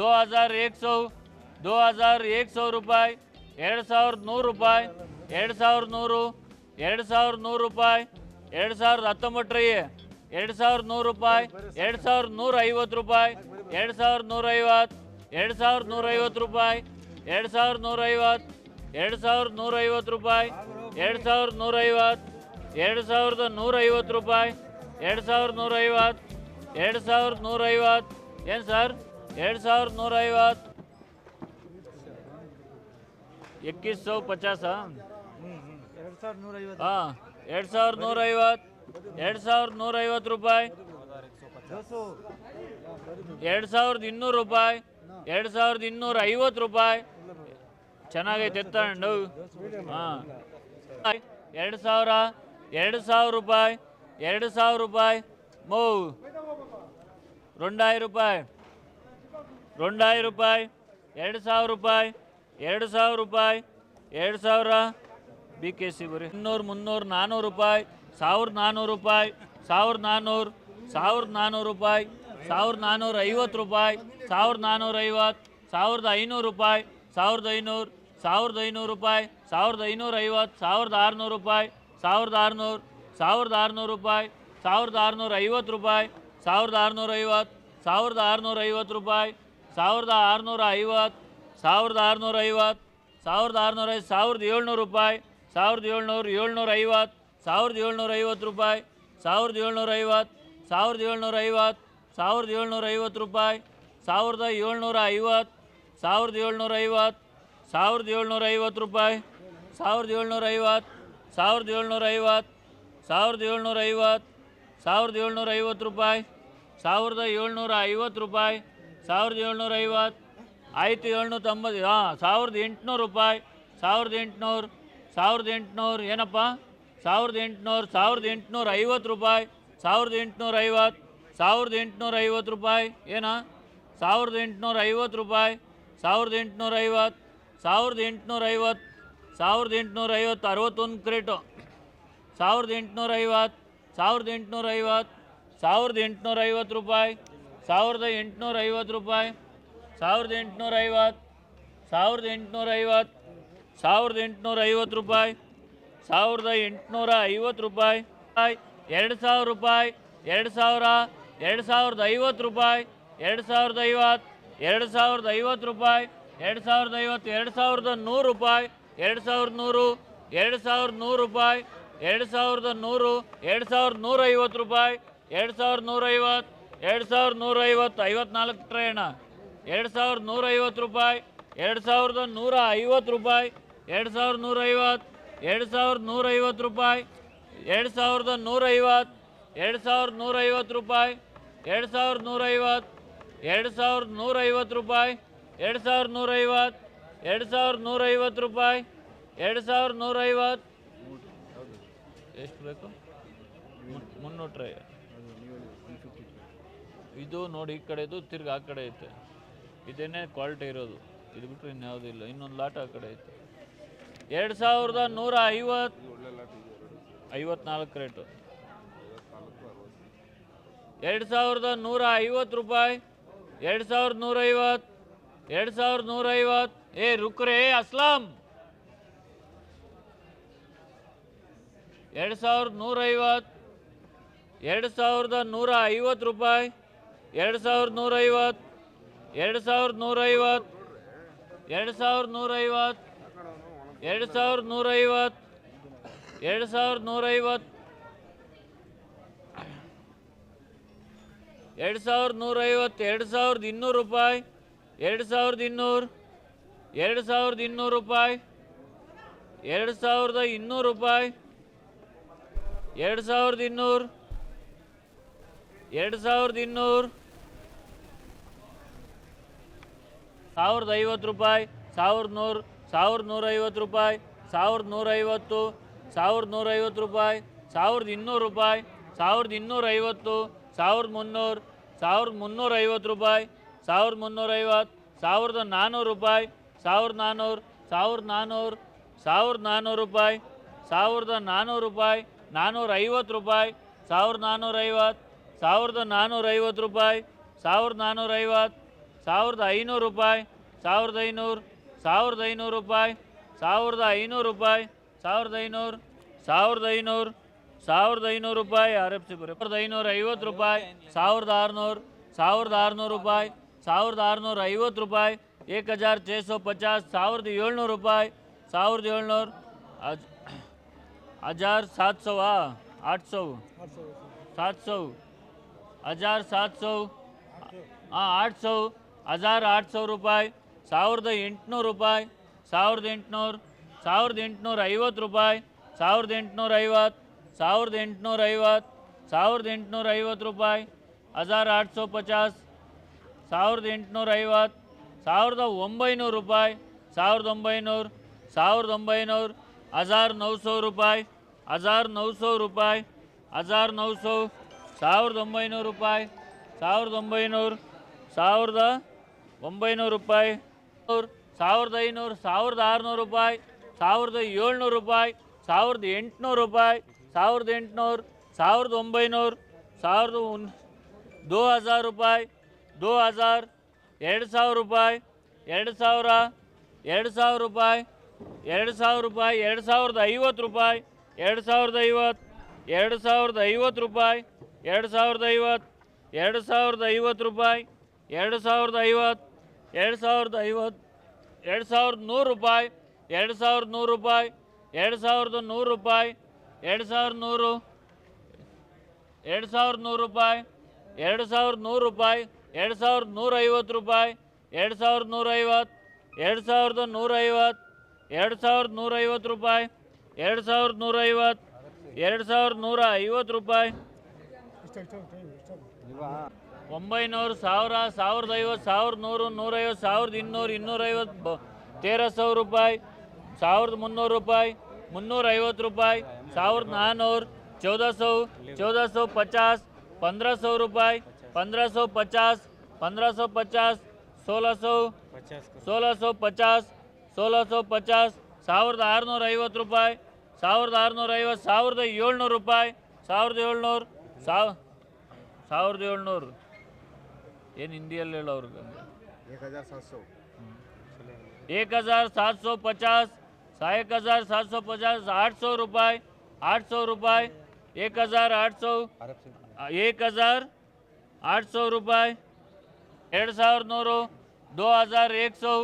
दो हज़ार एक सौ दो हज़ार एक सौ ರೂಪಾಯಿ ಎರಡು ಸಾವಿರದ ನೂರು ರೂಪಾಯಿ ಎರಡು ಸಾವಿರದ ನೂರು ಎರಡು ಸಾವಿರದ ನೂರು ರೂಪಾಯಿ ಎರಡು ಸಾವಿರದ ಹತ್ತೊಂಬತ್ತರಿ ಎರಡು ಸಾವಿರದ ನೂರು ರೂಪಾಯಿ ಎರಡು ಸಾವಿರದ ನೂರ ಐವತ್ತು ರೂಪಾಯಿ ಎರಡು ಸಾವಿರದ ನೂರ ಐವತ್ತು ಎರಡು ಸಾವಿರದ ನೂರ ಐವತ್ತು ರೂಪಾಯಿ ಎರಡು ಸಾವಿರದ ನೂರ ಐವತ್ತು ಎರಡು ಸಾವಿರದ ನೂರ ಐವತ್ತು ರೂಪಾಯಿ ಎರಡು ಸಾವಿರದ ನೂರ ಐವತ್ತು ಎರಡು ಸಾವಿರದ ನೂರ ಐವತ್ತು ರೂಪಾಯಿ ಎರಡು ಸಾವಿರದ ನೂರ ಐವತ್ತು ಎರಡು ಸಾವಿರದ ನೂರ ಐವತ್ತು ಏನು ಸರ್ ಎರಡು ಸಾವಿರದ ನೂರ ಐವತ್ತು ಇಕ್ಕಿಸ್ ಸೌ ಪಚಾಸ ಹಾಂ ಎರಡು ಸಾವಿರದ ನೂರ ಐವತ್ತು ಎರಡು ಸಾವಿರದ ನೂರ ಐವತ್ತು ರೂಪಾಯಿ ಎರಡು ಸಾವಿರದ ಇನ್ನೂರು ರೂಪಾಯಿ. ಎರಡು ಸಾವಿರದ ಇನ್ನೂರ ಐವತ್ತು ರೂಪಾಯಿ. ಚೆನ್ನಾಗೈತೆ ಎತ್ತಂಡು ಹಾಂ. ಎರಡು ಸಾವಿರ ಎರಡು ಸಾವಿರ ರೂಪಾಯಿ. ಎರಡು ಸಾವಿರ ರೂಪಾಯಿ. ಮೂವು ರೂಪಾಯಿ. రెండాయి రూపాయి ಎರಡು ಸಾವಿರ ರೂಪಾಯಿ ಎರಡು ಸಾವಿರ ರೂಪಾಯಿ ಎರಡು ಸಾವಿರ ಬಿ ಕೆ ಸಿ ಬರೀ ಇನ್ನೂರು ಮುನ್ನೂರು ನಾನ್ನೂರು ರೂಪಾಯಿ ಸಾವಿರದ ನಾನ್ನೂರು ರೂಪಾಯಿ ಸಾವಿರದ ನಾನ್ನೂರು ಸಾವಿರದ ನಾನ್ನೂರು ರೂಪಾಯಿ ಸಾವಿರದ ನಾನ್ನೂರ ಐವತ್ತು ರೂಪಾಯಿ ಸಾವಿರದ ನಾನ್ನೂರ ಐವತ್ತು ಸಾವಿರದ ಐನೂರು ರೂಪಾಯಿ ಸಾವಿರದ ಐನೂರು ಸಾವಿರದ ಐನೂರು ರೂಪಾಯಿ ಸಾವಿರದ ಐನೂರ ಐವತ್ತು ಸಾವಿರದ ಆರುನೂರು ರೂಪಾಯಿ ಸಾವಿರದ ಆರುನೂರು ಸಾವಿರದ ಆರುನೂರು ರೂಪಾಯಿ ಸಾವಿರದ ಆರುನೂರ ಐವತ್ತು ರೂಪಾಯಿ ಸಾವಿರದ ಆರುನೂರ ಐವತ್ತು ಸಾವಿರದ ಆರುನೂರ ಐವತ್ತು ರೂಪಾಯಿ ಸಾವಿರದ ಆರುನೂರ ಐವತ್ತು, ಸಾವಿರದ ಆರುನೂರ ಐವತ್ತು, ಸಾವಿರದ ಆರುನೂರ ಐದು ಸಾವಿರದ ಏಳ್ನೂರು ರೂಪಾಯಿ, ಸಾವಿರದ ಏಳ್ನೂರು ಏಳ್ನೂರ ಐವತ್ತು ಸಾವಿರದ ಏಳ್ನೂರ ಐವತ್ತು ರೂಪಾಯಿ, ಸಾವಿರದ ಏಳ್ನೂರ ಐವತ್ತು ಸಾವಿರದ ಏಳ್ನೂರ ಐವತ್ತು ಸಾವಿರದ ಏಳ್ನೂರ ಐವತ್ತು ರೂಪಾಯಿ, ಸಾವಿರದ ಏಳ್ನೂರ ಐವತ್ತು ಸಾವಿರದ ಏಳ್ನೂರ ಐವತ್ತು ಸಾವಿರದ ಏಳ್ನೂರ ಐವತ್ತು ರೂಪಾಯಿ, ಸಾವಿರದ ಏಳ್ನೂರ ಐವತ್ತು ಸಾವಿರದ ಏಳ್ನೂರ ಐವತ್ತು ಸಾವಿರದ ಏಳ್ನೂರ ಐವತ್ತು ಸಾವಿರದ ಏಳ್ನೂರ ಐವತ್ತು ರೂಪಾಯಿ, ಸಾವಿರದ ಏಳ್ನೂರ ಐವತ್ತು ರೂಪಾಯಿ ಸಾವಿರದ ಏಳ್ನೂರ ಐವತ್ತು ಆಯಿತು ಏಳ್ನೂರ ತೊಂಬತ್ತು ಹಾಂ, ಸಾವಿರದ ಎಂಟುನೂರು ರೂಪಾಯಿ, ಸಾವಿರದ ಎಂಟುನೂರು ಸಾವಿರದ ಎಂಟುನೂರು, ಏನಪ್ಪ? ಸಾವಿರದ ಎಂಟುನೂರು, ಸಾವಿರದ ಎಂಟುನೂರ ಐವತ್ತು ರೂಪಾಯಿ, ಸಾವಿರದ ಎಂಟುನೂರ ಐವತ್ತು ಸಾವಿರದ ಎಂಟುನೂರ ಐವತ್ತು ರೂಪಾಯಿ, ಏನಾ? ಸಾವಿರದ ಎಂಟುನೂರ ಐವತ್ತು ರೂಪಾಯಿ, ಸಾವಿರದ ಎಂಟುನೂರ ಐವತ್ತು ಸಾವಿರದ ಎಂಟುನೂರ ಐವತ್ತು ಸಾವಿರದ ಎಂಟುನೂರ ಐವತ್ತು ಅರವತ್ತೊಂದು ಕ್ರೇಟು, ಸಾವಿರದ ಎಂಟುನೂರ ಐವತ್ತು ಸಾವಿರದ ಎಂಟುನೂರ ಐವತ್ತು ಸಾವಿರದ ಎಂಟುನೂರ ಐವತ್ತು ರೂಪಾಯಿ ಸಾವಿರದ ಎಂಟುನೂರ ಐವತ್ತು ರೂಪಾಯಿ ಸಾವಿರದ ಎಂಟುನೂರ ಐವತ್ತು ಸಾವಿರದ ಎಂಟುನೂರ ಐವತ್ತು ಸಾವಿರದ ಎಂಟುನೂರ ಐವತ್ತು ರೂಪಾಯಿ ಸಾವಿರದ ಎಂಟುನೂರ ಐವತ್ತು ರೂಪಾಯಿ ಎರಡು ಸಾವಿರ ರೂಪಾಯಿ ಎರಡು ಸಾವಿರ ಎರಡು ಸಾವಿರದ ಐವತ್ತು ರೂಪಾಯಿ ಎರಡು ಸಾವಿರದ ಐವತ್ತು ಎರಡು ಸಾವಿರದ ಐವತ್ತು ರೂಪಾಯಿ ಎರಡು ಸಾವಿರದ ಐವತ್ತು ಎರಡು ಸಾವಿರದ ನೂರು ರೂಪಾಯಿ ಎರಡು ಸಾವಿರದ ನೂರು ಎರಡು ಸಾವಿರದ ನೂರು ರೂಪಾಯಿ ಎರಡು ಸಾವಿರದ ನೂರು ಎರಡು ಸಾವಿರದ ನೂರೈವತ್ತು ರೂಪಾಯಿ ಎರಡು ಸಾವಿರದ ನೂರ ಐವತ್ತು ಎರಡು ಸಾವಿರದ ನೂರ ಐವತ್ತು ಐವತ್ನಾಲ್ಕು ಟ್ರೈಣ ಎರಡು ಸಾವಿರದ ನೂರ ಐವತ್ತು ರೂಪಾಯಿ ಎರಡು ಸಾವಿರದ ನೂರ ಐವತ್ತು ರೂಪಾಯಿ ಎರಡು ಸಾವಿರದ ನೂರ ಐವತ್ತು ಎರಡು ಸಾವಿರದ ನೂರ ಐವತ್ತು ರೂಪಾಯಿ ಎರಡು ಸಾವಿರದ ನೂರ ಐವತ್ತು ಎರಡು ಸಾವಿರದ ನೂರ ಐವತ್ತು ರೂಪಾಯಿ ಎರಡು ಸಾವಿರದ ನೂರ ಐವತ್ತು ಎರಡು ಸಾವಿರದ ನೂರ ಐವತ್ತು ರೂಪಾಯಿ ಎರಡು ಸಾವಿರದ ನೂರ ಐವತ್ತು ಎರಡು ಸಾವಿರದ ನೂರ ಐವತ್ತು ರೂಪಾಯಿ ಎರಡು ಸಾವಿರದ ನೂರ ಐವತ್ತು ಎಷ್ಟು ಬೇಕು ಮುನ್- ಮುನ್ನೂರು ಇದು ನೋಡಿ ಈ ಕಡೆದು, ತಿರ್ಗಿ ಆ ಕಡೆ ಐತೆ. ಇದೇನೇ ಕ್ವಾಲಿಟಿ ಇರೋದು. ಇದು ಬಿಟ್ಟರೆ ಇನ್ಯಾವುದೂ ಇಲ್ಲ. ಇನ್ನೊಂದು ಲಾಟ್ ಆ ಕಡೆ ಐತೆ. ಎರಡು ಸಾವಿರದ ನೂರ ಐವತ್ತು ಐವತ್ನಾಲ್ಕು ರೇಟು. ಎರಡು ಸಾವಿರದ ನೂರ ಐವತ್ತು ರೂಪಾಯಿ, ಎರಡು ಸಾವಿರದ ನೂರೈವತ್ತು ಎರಡು ಸಾವಿರದ ನೂರೈವತ್ತು ಏ, ರುಕ್ರೆ, ಅಸ್ಲಾಂ. ಎರಡು ಸಾವಿರದ ನೂರೈವತ್ತು ಎರಡು ಸಾವಿರದ ನೂರ ಐವತ್ತು ರೂಪಾಯಿ ಎರಡು ಸಾವಿರದ ನೂರೈವತ್ತು ಎರಡು ಸಾವಿರದ ನೂರೈವತ್ತು ಎರಡು ಸಾವಿರದ ನೂರೈವತ್ತು ಎರಡು ಸಾವಿರದ ನೂರೈವತ್ತು ಎರಡು ಸಾವಿರದ ನೂರೈವತ್ತು ಎರಡು ಸಾವಿರದ ನೂರೈವತ್ತು ಎರಡು ಸಾವಿರದ ಇನ್ನೂರು ರೂಪಾಯಿ ಎರಡು ಸಾವಿರದ ಇನ್ನೂರು ಎರಡು ಸಾವಿರದ ಇನ್ನೂರು ರೂಪಾಯಿ ಎರಡು ಸಾವಿರದ ಇನ್ನೂರು ರೂಪಾಯಿ ಎರಡು ಸಾವಿರದ ಇನ್ನೂರು ಎರಡು ಸಾವಿರದ ಇನ್ನೂರು ಸಾವಿರದ ಐವತ್ತು ರೂಪಾಯಿ, ಸಾವಿರದ ನೂರು, ಸಾವಿರದ ನೂರೈವತ್ತು ರೂಪಾಯಿ, ಸಾವಿರದ ನೂರೈವತ್ತು ಸಾವಿರದ ನೂರೈವತ್ತು ರೂಪಾಯಿ, ಸಾವಿರದ ಇನ್ನೂರು ರೂಪಾಯಿ, ಸಾವಿರದ ಇನ್ನೂರೈವತ್ತು, ಸಾವಿರದ ಮುನ್ನೂರು, ಸಾವಿರದ ಮುನ್ನೂರೈವತ್ತು ರೂಪಾಯಿ, ಸಾವಿರದ ಮುನ್ನೂರೈವತ್ತು, ಸಾವಿರದ ನಾನ್ನೂರು ರೂಪಾಯಿ, ಸಾವಿರದ ನಾನ್ನೂರು ಸಾವಿರದ ನಾನ್ನೂರು ಸಾವಿರದ ನಾನ್ನೂರು ರೂಪಾಯಿ, ಸಾವಿರದ ನಾನ್ನೂರು ರೂಪಾಯಿ ನಾನ್ನೂರ ಐವತ್ತು ರೂಪಾಯಿ, ಸಾವಿರದ ನಾನ್ನೂರೈವತ್ತು ಸಾವಿರದ ನಾನ್ನೂರೈವತ್ತು ರೂಪಾಯಿ, ಸಾವಿರದ ನಾನ್ನೂರ ಐವತ್ತು ಸಾವಿರದ ಐನೂರು ರೂಪಾಯಿ ಸಾವಿರದ ಐನೂರು ಸಾವಿರದ ಐನೂರು ರೂಪಾಯಿ ಸಾವಿರದ ಐನೂರು ರೂಪಾಯಿ ಸಾವಿರದ ಐನೂರು ಸಾವಿರದ ಐನೂರು ಸಾವಿರದ ಐನೂರು ರೂಪಾಯಿ. ಆರ್ ಎಫ್ ಸಿ ಸಾವಿರದ ಐನೂರ ಐವತ್ತು ರೂಪಾಯಿ ಸಾವಿರದ ಆರುನೂರು ಸಾವಿರದ ಆರುನೂರು ರೂಪಾಯಿ ಸಾವಿರದ ಆರುನೂರ ಐವತ್ತು ರೂಪಾಯಿ. ಏಕ್ ಹಜಾರ್ ಛೇ ಸೌ ಪಚಾಸ್ ಸಾವಿರದ ಏಳ್ನೂರು ರೂಪಾಯಿ ಸಾವಿರದ ಏಳ್ನೂರು ಹಜಾರ್ ಸಾತ್ ಸೌ ಆಟ್ ಸೌ ಸಾತ್ ಸೌ ಹಜಾರ್ ಸಾತ್ ಸೌ ಹಾಂ ಆಟ್ ಸೌ ಹಜಾರ್ ಆಟ್ ಸೌ ರೂಪಾಯಿ ಸಾವಿರದ ಎಂಟುನೂರು ರೂಪಾಯಿ ಸಾವಿರದ ಎಂಟುನೂರು ಸಾವಿರದ ಎಂಟುನೂರ ಐವತ್ತು ರೂಪಾಯಿ ಸಾವಿರದ ಎಂಟುನೂರ ಐವತ್ತು ಸಾವಿರದ ಎಂಟುನೂರ ಐವತ್ತು ಸಾವಿರದ ಎಂಟುನೂರ ಐವತ್ತು ರೂಪಾಯಿ ಹಜಾರ್ ಆಟ್ ಸೌ ಪಚಾಸ್ ಸಾವಿರದ ಎಂಟುನೂರ ಐವತ್ತು ಸಾವಿರದ ಒಂಬೈನೂರು ರೂಪಾಯಿ ಸಾವಿರದ ಒಂಬೈನೂರು ಸಾವಿರದ ಒಂಬೈನೂರು ಹಜಾರ್ ನೌ ಸೌ ರೂಪಾಯಿ ಹಜಾರ್ ನೌ ಸೌ ರೂಪಾಯಿ ಹಜಾರ್ ನೌ ಸೌ ಸಾವಿರದ ಒಂಬೈನೂರು ರೂಪಾಯಿ ಸಾವಿರದ ಒಂಬೈನೂರು ಸಾವಿರದ ಒಂಬೈನೂರು ರೂಪಾಯಿ ಸಾವಿರದ ಐನೂರು, ಸಾವಿರದ ಆರುನೂರು ರೂಪಾಯಿ, ಸಾವಿರದ ಏಳ್ನೂರು ರೂಪಾಯಿ, ಸಾವಿರದ ಎಂಟುನೂರು ರೂಪಾಯಿ, ಸಾವಿರದ ಎಂಟುನೂರು, ಸಾವಿರದ ಒಂಬೈನೂರು, ಸಾವಿರದ ಒನ್ ದೋ ಹಜಾರ್ ರೂಪಾಯಿ, ದೋ ಹಜಾರ್, ಎರಡು ಸಾವಿರ ರೂಪಾಯಿ, ಎರಡು ಸಾವಿರ ಎರಡು ಸಾವಿರ ರೂಪಾಯಿ, ಎರಡು ಸಾವಿರ ರೂಪಾಯಿ, ಎರಡು ಸಾವಿರದ ಐವತ್ತು ರೂಪಾಯಿ, ಎರಡು ಸಾವಿರದ ಐವತ್ತು, ಎರಡು ಸಾವಿರದ ಐವತ್ತು ರೂಪಾಯಿ, ಎರಡು ಸಾವಿರದ ಐವತ್ತು, ಎರಡು ಸಾವಿರದ ಐವತ್ತು ರೂಪಾಯಿ, ಎರಡು ಸಾವಿರದ ಐವತ್ತು ಎರಡು ಸಾವಿರದ ಐವತ್ತು ಎರಡು ಸಾವಿರದ ನೂರು ರೂಪಾಯಿ ಎರಡು ಸಾವಿರದ ನೂರು ರೂಪಾಯಿ ಎರಡು ಸಾವಿರದ ನೂರು ರೂಪಾಯಿ ಎರಡು ಸಾವಿರದ ನೂರು ಎರಡು ಸಾವಿರದ ನೂರು ರೂಪಾಯಿ ಎರಡು ಸಾವಿರದ ನೂರು ರೂಪಾಯಿ ಎರಡು ಸಾವಿರದ ನೂರೈವತ್ತು ರೂಪಾಯಿ ಎರಡು ಸಾವಿರದ ನೂರ ಐವತ್ತು ಎರಡು ಸಾವಿರದ ನೂರ ಐವತ್ತು ಎರಡು ಸಾವಿರದ ನೂರ ಐವತ್ತು ರೂಪಾಯಿ ಎರಡು ಸಾವಿರದ ನೂರೈವತ್ತು ಎರಡು ಸಾವಿರದ ನೂರ ಐವತ್ತು ರೂಪಾಯಿ ಒಂಬೈನೂರು ಸಾವಿರ ಸಾವಿರದ ಐವತ್ತು ಸಾವಿರದ ನೂರು ನೂರೈವತ್ತು ಸಾವಿರದ ಇನ್ನೂರು ಇನ್ನೂರೈವತ್ತು ಬ ತೇರ ಸಾವಿರ ರೂಪಾಯಿ ಸಾವಿರದ ಮುನ್ನೂರು ರೂಪಾಯಿ ಮುನ್ನೂರ ಐವತ್ತು ರೂಪಾಯಿ ಸಾವಿರದ ನಾನ್ನೂರು ಚೌದ ಸौ चौदह सौ पचास पंद्रह सौ रुपये पंद्रह सौ पचास पंद्रह सौ पचास सोलह सौ सोलह सौ पचास सोलह सौ पचास ಸಾವಿರದ ಆರುನೂರ ಐವತ್ತು ರೂಪಾಯಿ ಸಾವಿರದ ಆರುನೂರ ಐವತ್ತು ಸಾವಿರದ ಏಳ್ನೂರು ರೂಪಾಯಿ ಸಾವಿರದ ಏಳ್ನೂರು ಸಾವ್ ಸಾವಿರದ ಏಳ್ನೂರು ಏನು ಹಿಂದಿಯಲ್ಲಿ ಹೇಳೋ ಅವ್ರಿಗೆ एक हजार सात सौ एक हज़ार सात सौ पचास एक हज़ार सात सौ पचास आठ सौ रुपये आठ सौ रुपये एक हज़ार आठ सौ एक हज़ार आठ सौ रुपये ಎರಡು ಸಾವಿರದ ನೂರು ದೋ ಹಜಾರ್ ಏಕ್ ಸೌ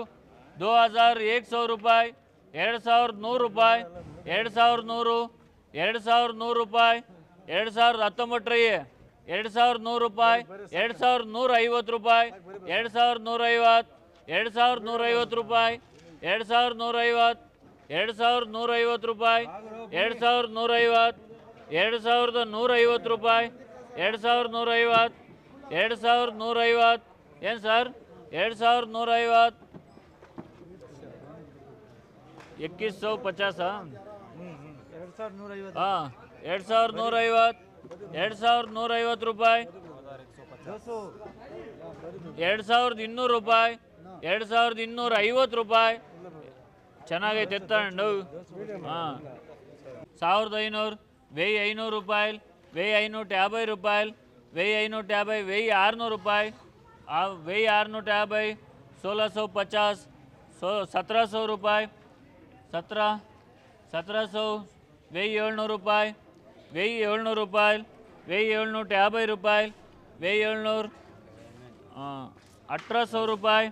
ದೋ ಹಜಾರ್ ಏಕ್ ಸೌ ರೂಪಾಯಿ ಎರಡು ಸಾವಿರದ ನೂರು ರೂಪಾಯಿ ಎರಡು ಸಾವಿರದ ನೂರು ಎರಡು ಸಾವಿರದ ನೂರು ರೂಪಾಯಿ ಎರಡು ಸಾವಿರದ ಹತ್ತೊಂಬತ್ತರಯ್ಯ ಎರಡು ಸಾವಿರದ ನೂರು ರೂಪಾಯಿ ಎರಡು ಸಾವಿರದ ನೂರ ಐವತ್ತು ರೂಪಾಯಿ ಎರಡು ಸಾವಿರದ ನೂರ ಐವತ್ತು ಎರಡು ಸಾವಿರದ ನೂರ ಐವತ್ತು ರೂಪಾಯಿ ಎರಡು ಸಾವಿರದ ನೂರ ಐವತ್ತು ಎರಡು ಸಾವಿರದ ನೂರ ಐವತ್ತು ರೂಪಾಯಿ ಎರಡು ಸಾವಿರದ ನೂರ ಐವತ್ತು ಎರಡು ಸಾವಿರದ ನೂರ ಐವತ್ತು ರೂಪಾಯಿ ಎರಡು ಸಾವಿರದ ನೂರ ಐವತ್ತು ಎರಡು ಸಾವಿರದ ನೂರ ಐವತ್ತು ಏನು ಸರ್ ಎರಡು ಸಾವಿರದ ನೂರ ಐವತ್ತು ಎಕ್ಕಿಸ್ ಸೌ ಪಚಾಸ ಹಾಂ ಎರಡು ಸಾವಿರದ ನೂರ ಐವತ್ತು ಎರಡು ಸಾವಿರದ ನೂರೈವತ್ತು ರೂಪಾಯಿ. ಎರಡು ಸಾವಿರದ ಇನ್ನೂರು ರೂಪಾಯಿ. ಎರಡು ಸಾವಿರದ ಇನ್ನೂರ ಐವತ್ತು ರೂಪಾಯಿ. ಚೆನ್ನಾಗೈತೆ ತಗೊಂಡು ಹಾಂ. ಸಾವಿರದ ಐನೂರು ಬೆಯ್ ಐನೂರು ರೂಪಾಯಿ ವೆಯ್ಯಿ ಐನೂರು ಯಾಬೈ ರೂಪಾಯಿ ರೂಪಾಯಿ. ಆ, ವೆಯ್ ಆರುನೂರು ಯಾಬೈ ಸೋಲಸೋ ಪಚಾಸ್, ಸೊ ಸತರಸೋ ರೂಪಾಯಿ. ಸತರ ಸತ್ರಾಸು ಬೆಯ್ ಏಳ್ನೂರು ರೂಪಾಯಿ ಬೆಯ್ ಏಳ್ನೂರು ರೂಪಾಯಿ. వెయ్యి ఏడు నూట యాభై రూపాయలు వెయ్యి ఏడు నూరు అఠరా సౌ రూపాయి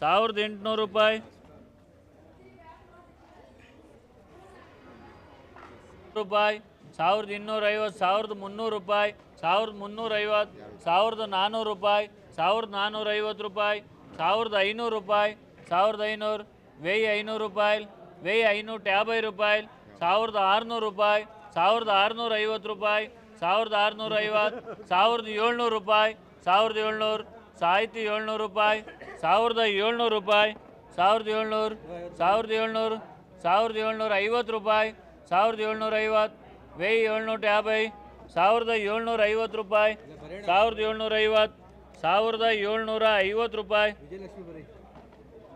ಸಾವಿರದ ಎಂಟುನೂರು ರೂಪಾಯಿ. ರೂಪಾಯಿ, ಸಾವಿರದ ಇನ್ನೂರೈವತ್ತು ಸಾವಿರದ ಮುನ್ನೂರು ರೂಪಾಯಿ, ಸಾವಿರದ ಮುನ್ನೂರೈವತ್ತು ಸಾವಿರದ ನಾನ್ನೂರು ರೂಪಾಯಿ, ಸಾವಿರದ ನಾನ್ನೂರೈವತ್ತು ರೂಪಾಯಿ, ಸಾವಿರದ ಐನೂರು ರೂಪಾಯಿ, ಸಾವಿರದ ಐನೂರು ವೆಯ್ ಐನೂರು ರೂಪಾಯಿ. వెయ్యి ಐನೂಟ యాభై ರೂಪಾಯಿ ಸಾವಿರದ ಆರುನೂರು ರೂಪಾಯಿ ಸಾವಿರದ ಆರುನೂರ ಐವತ್ತು ರೂಪಾಯಿ ಸಾವಿರದ ಆರುನೂರ ಐವತ್ತು ಸಾವಿರದ ಏಳ್ನೂರು ರೂಪಾಯಿ ಸಾವಿರದ ಏಳ್ನೂರು ಸಾಹಿತ್ಯ ಏಳ್ನೂರು ರೂಪಾಯಿ ಸಾವಿರದ ಏಳ್ನೂರು ರೂಪಾಯಿ ಸಾವಿರದ ಏಳ್ನೂರು ಸಾವಿರದ ಏಳ್ನೂರು ಸಾವಿರದ ಏಳ್ನೂರ ಐವತ್ತು ರೂಪಾಯಿ ಸಾವಿರದ ಏಳ್ನೂರ ಐವತ್ತು వెయ్యి ಏಳ್ನೂಟ యాభై ಸಾವಿರದ ಏಳ್ನೂರ ಐವತ್ತು ರೂಪಾಯಿ ಸಾವಿರದ ಏಳ್ನೂರ ಐವತ್ತು ಸಾವಿರದ ಏಳ್ನೂರ ಐವತ್ತು ರೂಪಾಯಿ ವಿಜಯಲಕ್ಷ್ಮಿ ಬರೀ